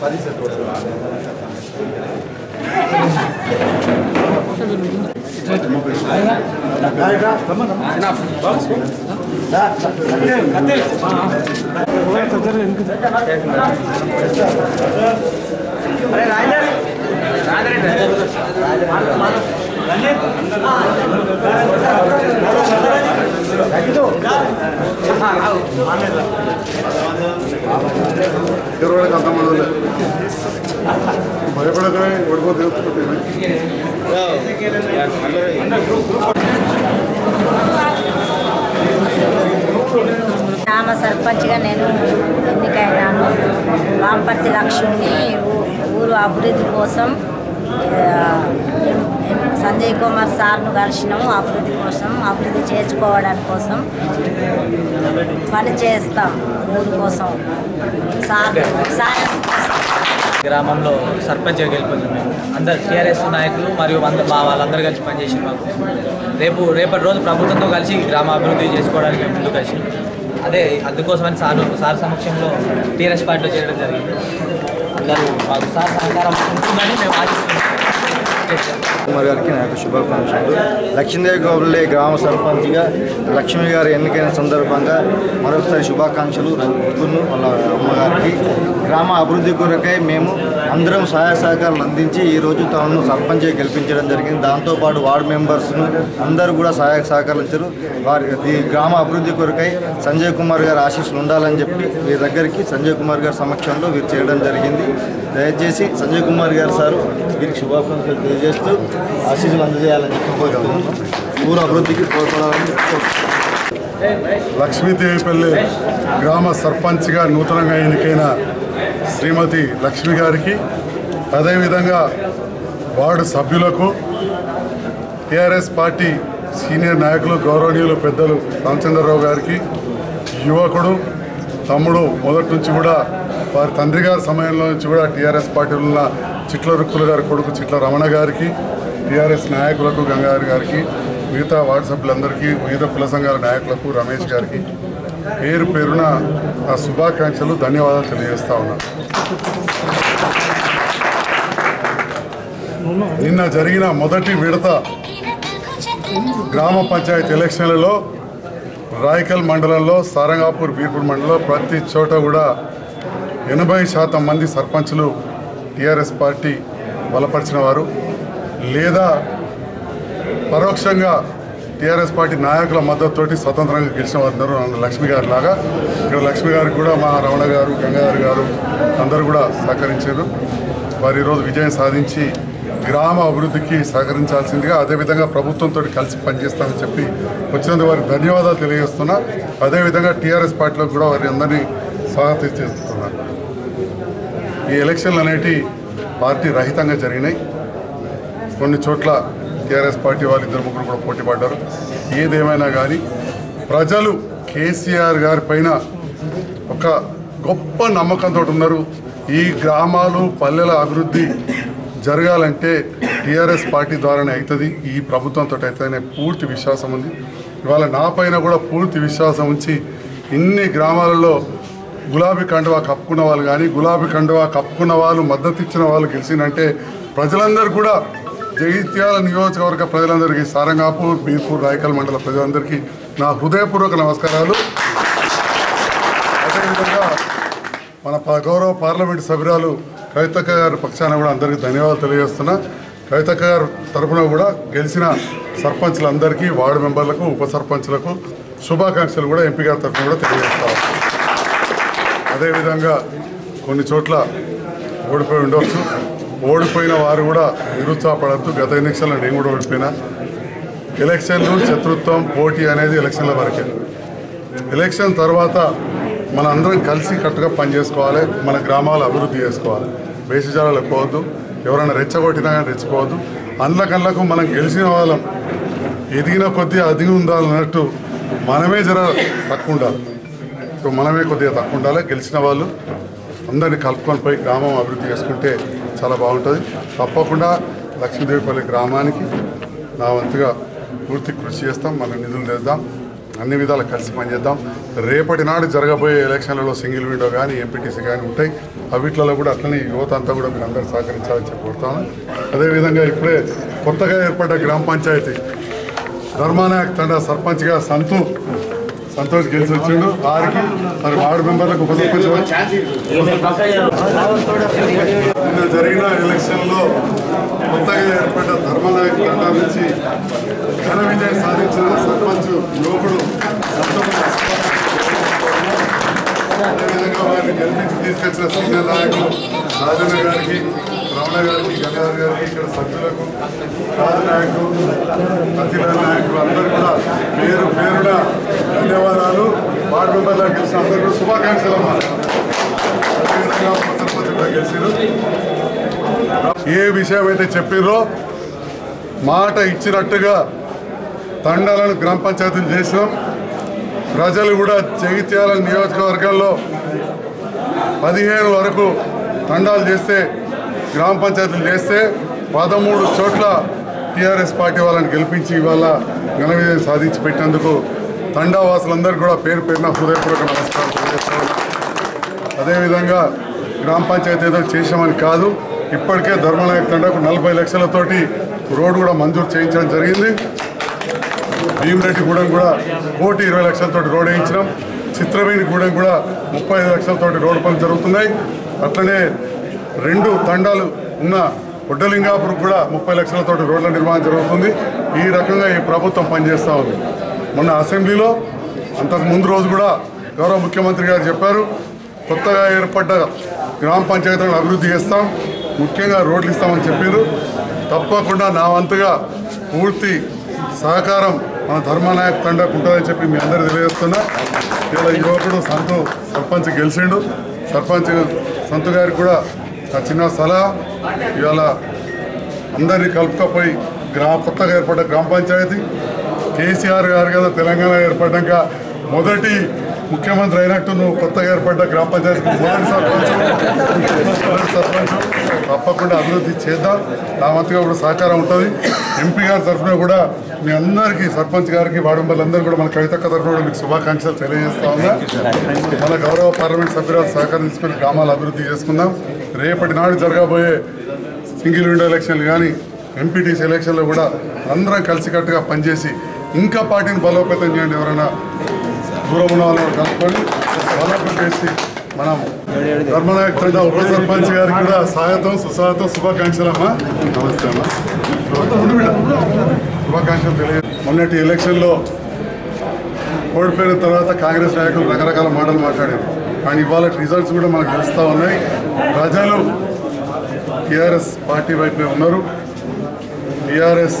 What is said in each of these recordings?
పది సెట్ రాజు ఇరవై అంత మంది భయపడకమే ఓడిపోతే గ్రామ సర్పంచ్గా నేను ఎన్నికైనాను. వాంపర్తి లక్ష్మిని ఊరు అభివృద్ధి కోసం సంజయ్ కుమార్ సార్ను కలిసినాము అభివృద్ధి కోసం అభివృద్ధి చేసుకోవడానికి కోసం. పని చేస్తాం ఊరి కోసం. సార్ సాయం గ్రామంలో సర్పంచ్గా గెలిపింది మేము. అందరు టీఆర్ఎస్ నాయకులు మరియు వంద మా వాళ్ళందరూ కలిసి పనిచేసి మాకు. రేపు రేపటి రోజు ప్రభుత్వంతో కలిసి గ్రామ అభివృద్ధి చేసుకోవడానికి మేము ముందుకు వచ్చినాం. అదే అందుకోసమని సార్ సార్ సమక్షంలో టీఆర్ఎస్ పార్టీలో చేరడం జరిగింది. అందరూ మాకు సార్ సహకారం ఉంటుందని మేము ఆశిస్తున్నాం. కుమార్ గారికి నా యొక్క శుభాకాంక్షలు. లక్ష్మీదేవి గౌరలే గ్రామ సర్పంచ్గా లక్ష్మి గారు ఎన్నికైన సందర్భంగా మరొకసారి శుభాకాంక్షలు రఘును వాళ్ళ అమ్మగారికి. గ్రామ అభివృద్ధి కొరకై మేము అందరం సహాయ సహకారాలు అందించి ఈరోజు తనను సర్పంచ్ గెలిపించడం జరిగింది. దాంతోపాటు వార్డు మెంబర్స్ను అందరూ కూడా సహాయ సహకరించారు ఇచ్చారు వారి గ్రామ అభివృద్ధి కొరకై సంజయ్ కుమార్ గారి ఆశీస్సులు ఉండాలని చెప్పి వీరి దగ్గరికి సంజయ్ కుమార్ గారి సమక్షంలో వీరు చేయడం జరిగింది. దయచేసి సంజయ్ కుమార్ గారు సారు వీరికి శుభాకాంక్షలు తెలియజేస్తూ ఆశీస్సులు అందజేయాలని చెప్పి కోరుతున్నాను ఊరు అభివృద్ధికి కోరుకోవాలని లక్ష్మీదేవిపల్లి గ్రామ సర్పంచ్గా నూతనంగా ఎన్నికైన శ్రీమతి లక్ష్మి గారికి అదేవిధంగా వార్డు సభ్యులకు టీఆర్ఎస్ పార్టీ సీనియర్ నాయకులు గౌరవనీయులు పెద్దలు రామచంద్రరావు గారికి యువకుడు తమ్ముడు మొదటి నుంచి కూడా వారి తండ్రి గారి సమయంలో నుంచి కూడా టీఆర్ఎస్ పార్టీలో ఉన్న చిట్ల రుక్కుల గారి కొడుకు చిట్ల రమణ గారికి టీఆర్ఎస్ నాయకులకు గంగాధర్ గారికి మిగతా వార్డు సభ్యులందరికీ వివిధ కుల సంఘాల నాయకులకు రమేష్ గారికి పేరు పేరున ఆ శుభాకాంక్షలు ధన్యవాదాలు తెలియజేస్తా ఉన్నాను నిన్న జరిగిన మొదటి విడత గ్రామ పంచాయతీ ఎలక్షన్లలో రాయకల్ మండలంలో సారంగాపూర్ బీర్పూర్ మండలంలో ప్రతి చోట కూడా ఎనభై శాతం మంది సర్పంచులు టీఆర్ఎస్ పార్టీ బలపరిచిన వారు లేదా పరోక్షంగా టీఆర్ఎస్ పార్టీ నాయకుల మద్దతుతోటి స్వతంత్రంగా గెలిచిన వారు లక్ష్మి గారి లాగా. ఇక్కడ లక్ష్మి గారికి కూడా మా రమణ గారు గంగాధర్ గారు అందరూ కూడా సహకరించారు. వారు ఈరోజు విజయం సాధించి గ్రామ అభివృద్ధికి సహకరించాల్సిందిగా అదేవిధంగా ప్రభుత్వంతో కలిసి పనిచేస్తామని చెప్పి వచ్చినందుకు వారికి ధన్యవాదాలు తెలియజేస్తున్నా. అదేవిధంగా టీఆర్ఎస్ పార్టీలో కూడా వారి అందరినీ స్వాగతం ఈ ఎలక్షన్లు అనేటి పార్టీ రహితంగా జరిగినాయి. కొన్ని చోట్ల టీఆర్ఎస్ పార్టీ వాళ్ళు ఇద్దరు ముగ్గురు కూడా పోటీ పడ్డారు. ఏదేమైనా కానీ ప్రజలు కేసీఆర్ గారి పైన ఒక గొప్ప నమ్మకంతో ఉన్నారు. ఈ గ్రామాలు పల్లెల అభివృద్ధి జరగాలంటే టీఆర్ఎస్ పార్టీ ద్వారానే అవుతుంది. ఈ ప్రభుత్వంతో అయితేనే పూర్తి విశ్వాసం ఉంది. ఇవాళ నా పైన కూడా పూర్తి విశ్వాసం ఉంచి ఇన్ని గ్రామాలలో గులాబీ కండువా కప్పుకున్న వాళ్ళు కానీ గులాబీ కండువా కప్పుకున్న వాళ్ళు మద్దతు ఇచ్చిన వాళ్ళు గెలిచిందంటే ప్రజలందరూ కూడా జగిత్యాల నియోజకవర్గ ప్రజలందరికీ సారంగాపూర్ బీర్పూర్ రాయకల్ మండల ప్రజలందరికీ నా హృదయపూర్వక నమస్కారాలు. అదేవిధంగా మన ప- గౌరవ పార్లమెంట్ సభ్యురాలు కవితక్క గారి పక్షాన కూడా అందరికీ ధన్యవాదాలు తెలియజేస్తున్నా. కవితక్క గారి తరఫున కూడా గెలిచిన సర్పంచ్లందరికీ వార్డు మెంబర్లకు ఉప సర్పంచ్లకు శుభాకాంక్షలు కూడా ఎంపీ గారి తరఫున కూడా తెలియజేస్తాను అదేవిధంగా కొన్ని చోట్ల ఓడిపోయి ఉండవచ్చు ఓడిపోయిన వారు కూడా నిరుత్సాహపడద్దు. గత ఎన్నికల్లో నేను కూడా ఓడిపోయినా. ఎలక్షన్లు శత్రుత్వం పోటీ అనేది ఎలక్షన్ల వరకే. ఎలక్షన్ తర్వాత మన అందరం కలిసి కట్టుగా పనిచేసుకోవాలి మన గ్రామాలు అభివృద్ధి చేసుకోవాలి. వేషజాలలో పోవద్దు ఎవరైనా రెచ్చగొట్టినా కానీ రెచ్చిపోవద్దు. అందులకల్లకు మనం గెలిచిన వాళ్ళం. ఎదిగిన కొద్దీ అదిగి ఉండాలన్నట్టు మనమే జర తక్కువ ఉండాలి. మనమే కొద్దిగా తక్కువ ఉండాలి. గెలిచిన వాళ్ళు అందరినీ కలుపుకొని పోయి గ్రామం అభివృద్ధి చేసుకుంటే చాలా బాగుంటుంది. తప్పకుండా లక్ష్మీదేవిపల్లి గ్రామానికి నా వంతుగా పూర్తి కృషి చేస్తాం. మన నిధులు తెద్దాం. అన్ని విధాలు కలిసి పనిచేద్దాం. రేపటి నాడు జరగబోయే ఎలక్షన్లలో సింగిల్ విండో కానీ ఎంపీటీసీ కానీ ఉంటాయి. అవిట్లలో కూడా అట్లనే యువత అంతా కూడా మీరు అందరూ సహకరించాలని చెప్పుకుంటాను కోరుతాను. అదేవిధంగా ఇప్పుడే కొత్తగా ఏర్పడ్డ గ్రామ పంచాయతీ. ధర్మానాయక్ తండ సర్పంచ్గా సంతూ సంతోష్ గెలిచి వచ్చిండు. వారికి మరి వార్డు మెంబర్లకు ఉప నిన్న జరిగిన ఎలక్షన్లో కొత్తగా ఏర్పడ్డ ధర్మనాయక్ తండా నుంచి ఘన విజయం సాధించిన సర్పంచ్ యువకుడు అదేవిధంగా వారిని గెలిపించి తీసుకొచ్చిన సీనియర్ నాయకులు రాజన్న గారికి రమణ గారికి గంగాధర్ గారికి ఇక్కడ సభ్యులకు రాజు నాయకులు నాయకులు అందరూ కూడా పేరు పేరు ధన్యవాదాలు. వార్డు మెంబర్లకు గెలిచిన అందరూ శుభాకాంక్షలు అదేవిధంగా గెలిచారు ఏ విషయం అయితే చెప్పిర్రో మాట ఇచ్చినట్టుగా తండాలను గ్రామ పంచాయతీలు చేసినాం. ప్రజలు కూడా జగిత్యాల నియోజకవర్గాల్లో పదిహేను వరకు తండాలు చేస్తే గ్రామ పంచాయతీలు చేస్తే పదమూడు చోట్ల టీఆర్ఎస్ పార్టీ వాళ్ళని గెలిపించి ఇవాళ ఘన విజయం సాధించి పెట్టినందుకు తండావాసులందరూ కూడా పేరు పేరున హృదయపూర్వక నమస్కారం తెలియజేస్తాను అదేవిధంగా గ్రామ పంచాయతీ ఏదో చేసామని కాదు ఇప్పటికే ధర్మనాయక్ తండాకు నలభై లక్షలతోటి రోడ్డు కూడా మంజూరు చేయించడం జరిగింది. భీమిరెడ్డిగూడెం కూడా కోటి ఇరవై లక్షలతో రోడ్ వేయించడం చిత్రవేణిగూడెం కూడా ముప్పై ఐదు లక్షలతో రోడ్డు పనులు జరుగుతున్నాయి. అట్లనే రెండు తండాలు ఉన్న ఒడ్డలింగాపురం కూడా ముప్పై లక్షలతోటి రోడ్ల నిర్మాణం జరుగుతుంది. ఈ రకంగా ఈ ప్రభుత్వం పనిచేస్తూ ఉంది. మొన్న అసెంబ్లీలో అంతకు ముందు రోజు కూడా గౌరవ ముఖ్యమంత్రి గారు చెప్పారు కొత్తగా ఏర్పడ్డ గ్రామ పంచాయతీలను అభివృద్ధి చేస్తాం ముఖ్యంగా రోడ్లు ఇస్తామని చెప్పారు. తప్పకుండా నా వంతుగా పూర్తి సహకారం మన ధర్మనాయక్ తండాకు ఉంటుందని చెప్పి మీ అందరూ తెలియజేస్తున్నా. ఇలా యువకుడు సంతు సర్పంచ్ గెలిచిండు. సర్పంచ్ సంతు గారికి కూడా ఒక చిన్న సలహా. ఇవాళ అందరినీ కలుపుకపోయి గ్రా కొత్తగా ఏర్పడ్డ గ్రామ పంచాయతీ కేసీఆర్ గారు కదా తెలంగాణ ఏర్పడ్డాక మొదటి ముఖ్యమంత్రి అయినట్టు నువ్వు కొత్తగా ఏర్పడ్డ గ్రామ పంచాయతీ మొదటి సర్పంచ్ మొదటి సర్పంచ్. తప్పకుండా అభివృద్ధి చేద్దాం. నా వంతుగా కూడా సహకారం ఉంటుంది. ఎంపీ గారి తరఫున కూడా మీ అందరికీ సర్పంచ్ గారికి వాడంబల్లందరూ కూడా మన కవితక్క తరఫున కూడా మీకు శుభాకాంక్షలు తెలియజేస్తా ఉన్నా. మన గౌరవ పార్లమెంట్ సభ్యురాలు సహకారం గ్రామాలు అభివృద్ధి చేసుకుందాం. రేపటి నాడు జరగబోయే సింగిల్ విండో ఎలక్షన్లు కానీ ఎంపీటీసీ ఎలక్షన్లో కూడా అందరం కలిసికట్టుగా పనిచేసి ఇంకా పార్టీని బలోపేతం చేయండి ఎవరైనా దూరం ఉన్న వాళ్ళు కలుపుకొని బలోపేతం చేసి మనం ధర్మనాయక్ ఉప సర్పంచ్ గారికి కూడా స్వాగతం సుస్వాగతం శుభాకాంక్షలు అమ్మా. నమస్తే అమ్మా. శుభాకాంక్షలు తెలియ మొన్నటి ఎలక్షన్లో ఓడిపోయిన తర్వాత కాంగ్రెస్ నాయకులు రకరకాల మాటలు మాట్లాడారు. కానీ ఇవాళ రిజల్ట్స్ కూడా మనకు తెలుస్తూ ఉన్నాయి. ప్రజలు టీఆర్ఎస్ పార్టీ వైపే ఉన్నారు. టీఆర్ఎస్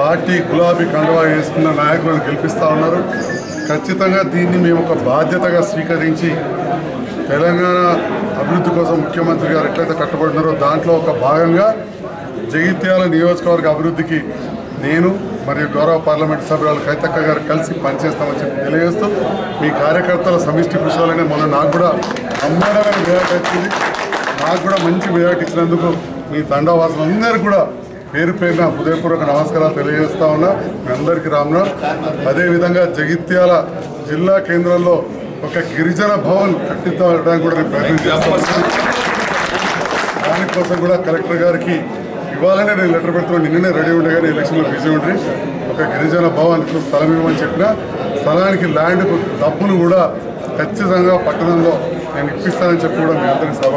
పార్టీ గులాబీ కండవా వేసుకున్న నాయకులను గెలిపిస్తూ ఉన్నారు. ఖచ్చితంగా దీన్ని మేము ఒక బాధ్యతగా స్వీకరించి తెలంగాణ అభివృద్ధి కోసం ముఖ్యమంత్రి గారు ఎట్లయితే కట్టబడినారో దాంట్లో ఒక భాగంగా జగిత్యాల నియోజకవర్గ అభివృద్ధికి నేను మరియు గౌరవ పార్లమెంట్ సభ్యురాలు కైతక్క గారు కలిసి పనిచేస్తామని చెప్పి తెలియజేస్తూ మీ కార్యకర్తల సమిష్టి కృషాలనే మొన్న నాకు కూడా అమ్మాడమైన మెజార్టీ వచ్చింది. నాకు కూడా మంచి మెజార్టీ ఇచ్చినందుకు మీ తండవాసులు అందరూ కూడా పేరు పేరున హృదయపూర్వక నమస్కారాలు తెలియజేస్తా ఉన్నా. మీ అందరికీ రామ్నా అదేవిధంగా జగిత్యాల జిల్లా కేంద్రంలో ఒక గిరిజన భవన్ కట్టించడానికి కూడా నేను ప్రయత్నం చేస్తాను దానికోసం కూడా కలెక్టర్ గారికి ఇవ్వాలనే నేను లెటర్ పెడుతున్నాను నిన్ననే రెడీ ఉండే కానీ ఎలక్షన్లో బిజీ ఉండి ఒక గిరిజన భవన్కు స్థలం ఇవ్వమని చెప్పిన స్థలానికి ల్యాండ్కు డబ్బును కూడా ఖచ్చితంగా పట్టణంలో నేను ఇప్పిస్తానని చెప్పి కూడా మీ అందరికీ సభ